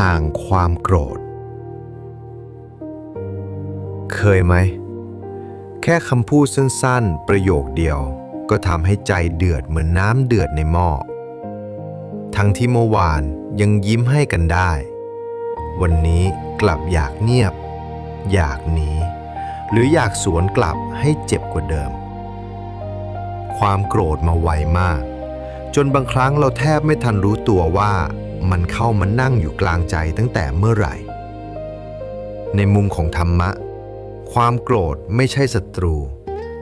ห่างความโกรธ เคยไหม แค่คำพูดสั้นๆ ประโยคเดียว ก็ทำให้ใจเดือดเหมือนน้ำเดือดในหม้อ ทั้งที่เมื่อวานยังยิ้มให้กันได้ วันนี้กลับอยากเงียบ อยากหนี หรืออยากสวนกลับให้เจ็บกว่าเดิม ความโกรธมาไวมาก จนบางครั้งเราแทบไม่ทันรู้ตัวว่า มันเข้ามานั่งอยู่กลางใจตั้งแต่เมื่อไหร่ ในมุมของธรรมะ ความโกรธไม่ใช่ศัตรู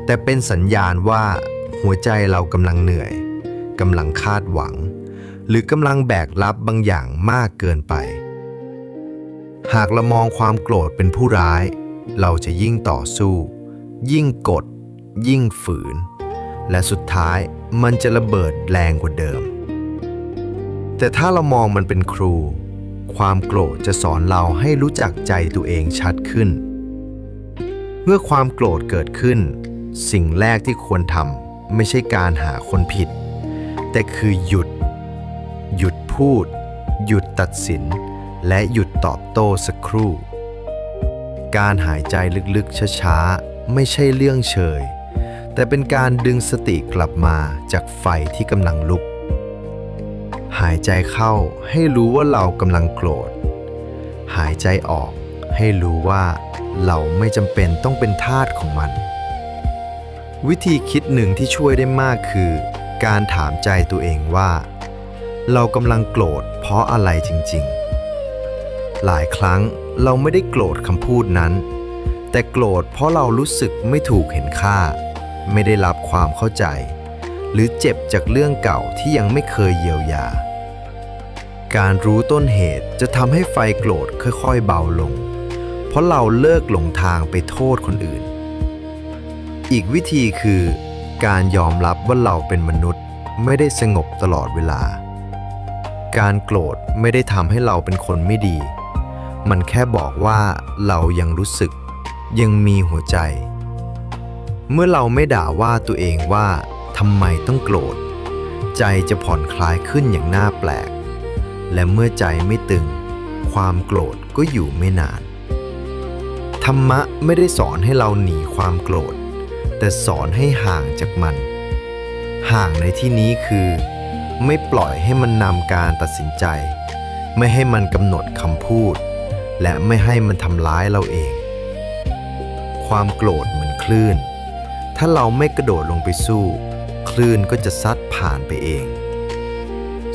แต่เป็นสัญญาณว่าหัวใจเรากำลังเหนื่อยกำลังคาดหวัง หรือกำลังแบกรับบางอย่างมากเกินไป หากเรามองความโกรธเป็นผู้ร้าย เราจะยิ่งต่อสู้ ยิ่งกด ยิ่งฝืน และสุดท้ายมันจะระเบิดแรงกว่าเดิม แต่ถ้าเรามองมันเป็นครู ความโกรธจะสอนเราให้รู้จักใจตัวเองชัดขึ้น เมื่อความโกรธเกิดขึ้น สิ่งแรกที่ควรทำไม่ใช่การหาคนผิด แต่คือหยุด หยุดพูด หยุดตัดสิน และหยุดตอบโต้สักครู่ การหายใจลึกๆช้าๆไม่ใช่เรื่องเฉย แต่เป็นการดึงสติกลับมาจากไฟที่กำลังลุก หายใจเข้าให้รู้ว่าเรากำลังโกรธ หายใจออกให้รู้ว่าเราไม่จำเป็นต้องเป็นทาสของมัน วิธีคิดหนึ่งที่ช่วยได้มากคือ การถามใจตัวเองว่า เรากำลังโกรธเพราะอะไรจริง ๆ หลายครั้งเราไม่ได้โกรธคำพูดนั้น แต่โกรธเพราะเรารู้สึกไม่ถูกเห็นค่า ไม่ได้รับความเข้าใจ หรือเจ็บจากเรื่องเก่าที่ยังไม่เคยเยียวยา การรู้ต้นเหตุจะทำให้ไฟโกรธค่อยๆเบาลง เพราะเราเลิกหลงทางไปโทษคนอื่น อีกวิธีคือ การยอมรับว่าเราเป็นมนุษย์ไม่ได้สงบตลอดเวลา การโกรธไม่ได้ทำให้เราเป็นคนไม่ดี มันแค่บอกว่าเรายังรู้สึก ยังมีหัวใจ เมื่อเราไม่ด่าว่าตัวเองว่าทำไมต้องโกรธ ใจจะผ่อนคลายขึ้นอย่างน่าแปลก และเมื่อใจไม่ตึง ความโกรธก็อยู่ไม่นาน ธรรมะไม่ได้สอนให้เราหนีความโกรธ แต่สอนให้ห่างจากมัน ห่างในที่นี้คือ ไม่ปล่อยให้มันนำการตัดสินใจ ไม่ให้มันกำหนดคำพูด และไม่ให้มันทำร้ายเราเอง ความโกรธเหมือนคลื่น ถ้าเราไม่กระโดดลงไปสู้ คลื่นก็จะซัดผ่านไปเอง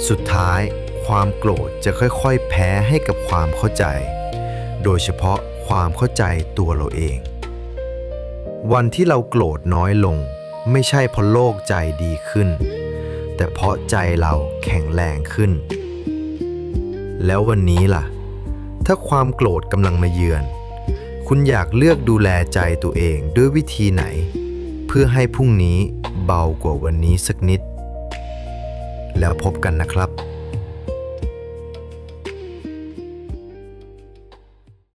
สุดท้าย ความโกรธจะค่อยๆ แพ้ให้กับความเข้าใจ โดยเฉพาะความเข้าใจตัวเราเอง วันที่เราโกรธน้อยลง ไม่ใช่เพราะโลกใจดีขึ้น แต่เพราะใจเราแข็งแรงขึ้น แล้ววันนี้ล่ะ ถ้าความโกรธกำลังมาเยือน คุณอยากเลือกดูแลใจตัวเองด้วยวิธีไหน เพื่อให้พรุ่งนี้เบากว่าวันนี้สักนิด แล้วพบกันนะครับ